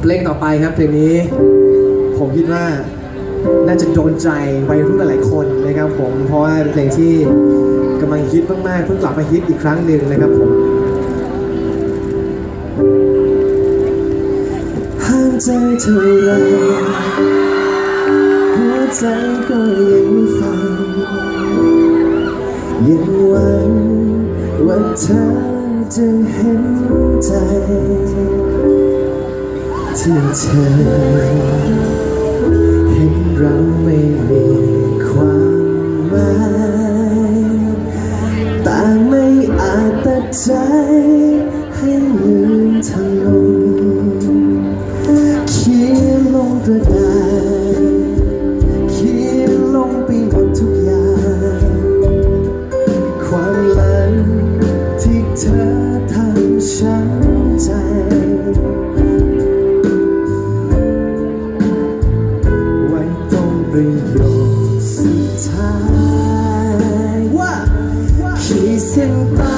เพลงต่อไปครับเพลงนี้ ผมคิดว่าน่าจะโดนใจวัยรุ่นหลายคนนะครับผมเพราะว่าเป็นเพลงที่กำลังฮิตมากๆเพิ่งกลับมาฮิตอีกครั้งหนึ่งนะครับผมห้ามใจเท่าไรหัวใจก็ยังฟังยังหวังว่าเธอ จะเห็นใจที่เธอ เห็นเราไม่มีความหมายต่างไม่อาจตัดใจให้ลืมเธอลงเขียนลงกระดา ขี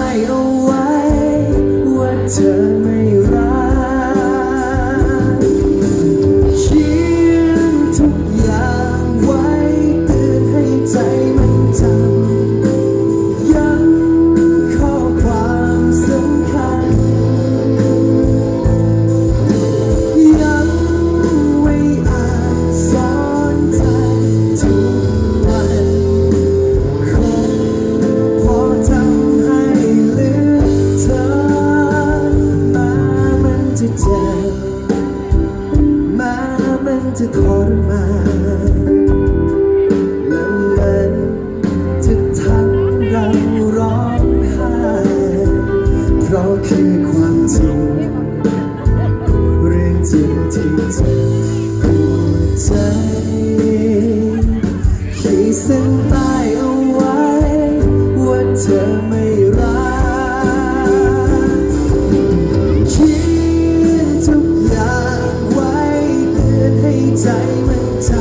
จะทรมานและมันจะทำเราร้องไห้เพราะคือความจริง เรื่องจริงที่เจ็บหัวใจขีดเส้นใต้เอาไว้ว่าเธอไม่ ตือนใ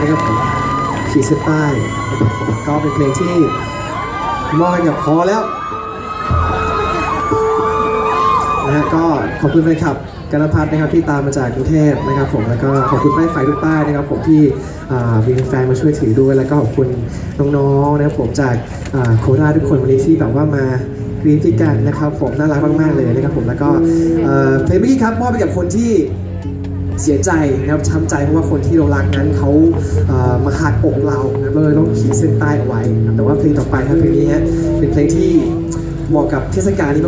นะครับผมขีดเส้นใต้ก็เป็นเพลงที่มอบให้กับพอแล้วนะฮะก็ขอบคุณแฟนคลับกันพัฒนะครับที่ตามมาจากกรุงเทพนะครับผมแล้วก็ขอบคุณป้ายไฟทุกป้ายนะครับผมที่อ่ามีแฟนมาช่วยถือด้วย แล้วก็ขอบคุณน้องๆนะครับผมจากโคราชทุกคนวันนี้ที่แบบว่ามากรีดที่กันนะครับผมน่ารักมากๆเลยนะครับผมแล้วก็เอ่อเพลงเมื่อกี้ครับมอบไปกับคนที่ เสียใจนะครับช้ำใจเพราะว่าคนที่เรารักนั้นเขาเอ่อมาหักอกเรานะก็เลยต้องขีดเส้นใต้เอาไว้นะแต่ว่าเพลงต่อไปครับเพลงนี้ฮะเป็นเพลงที่เหมาะกับเทศกาลนี้